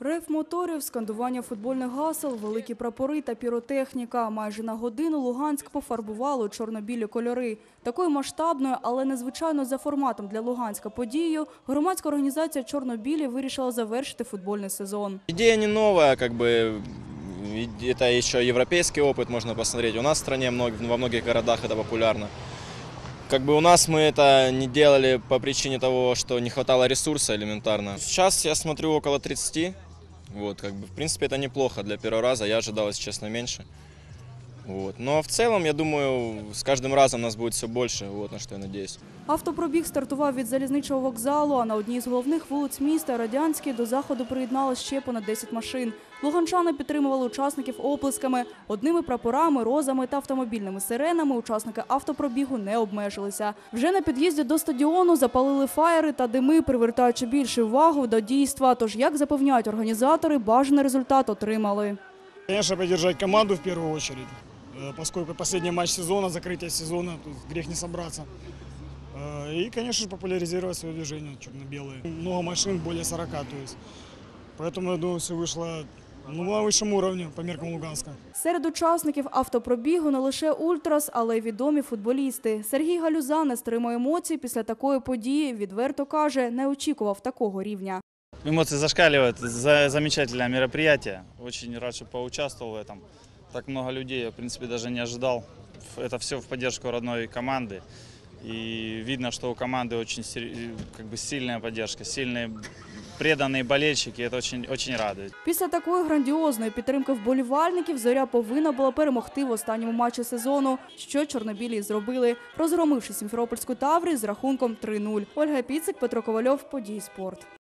Рев моторів, скандування футбольних гасел, великі прапори та піротехніка. Майже на годину Луганськ пофарбувало у чорно-білі кольори. Такою масштабною, але незвичайно за форматом для Луганська подією, громадська організація «Чорно-білі» вирішила завершити футбольний сезон. Идея не новая, как бы и это еще европейский опыт можно посмотреть. У нас в стране много, во многих городах это популярно. Как бы у нас мы это не делали по причине того, что не хватало ресурса элементарно. Сейчас я смотрю около 30. Вот, как бы, в принципе, это неплохо для первого раза. Я ожидал, если честно, меньше. Вот. Но в целом, я думаю, с каждым разом нас будет все больше, вот на что я надеюсь. Автопробіг стартував від залізничного вокзалу, а на одній з головних вулиць міста Радянській до заходу приєдналось ще понад 10 машин. Луганчани підтримували учасників оплесками. Одними прапорами, розами та автомобільними сиренами учасники автопробігу не обмежилися. Вже на під'їзді до стадіону запалили фаєри та дими, привертаючи більшу увагу до дійства. Тож, як запевняють організатори, бажаний результат отримали. Конечно, поддержать команду в первую очередь, поскольку последний матч сезона, закрытие сезона, тут грех не собраться. Э, И, конечно же, популяризировать свое движение черно-белое. Много машин, более 40, то есть. Поэтому, я думаю, все вышло ну, на высшем уровне по меркам Луганска. Серед учасників автопробігу не лише ультрас, але й відомі футболісти. Сергій Галюза не стримує емоцій після такої події. Відверто каже, не очікував такого рівня. Эмоции зашкаливают. За замечательное мероприятие. Очень рад, что поучаствовал в этом. Так много людей, я, в принципе, даже не ожидал. Это все в поддержку родной команды. И видно, что у команды очень сер- как бы сильная поддержка, сильные преданные болельщики. Это очень, очень радует. Після такої грандіозної підтримки вболівальників зоря повинна була перемогти в останньому матчі сезону, що чорнобілі й зробили, розгромивши Сімферопольську таврію з рахунком 3-0. Ольга Піцик, Петро Ковальов, Подій спорт.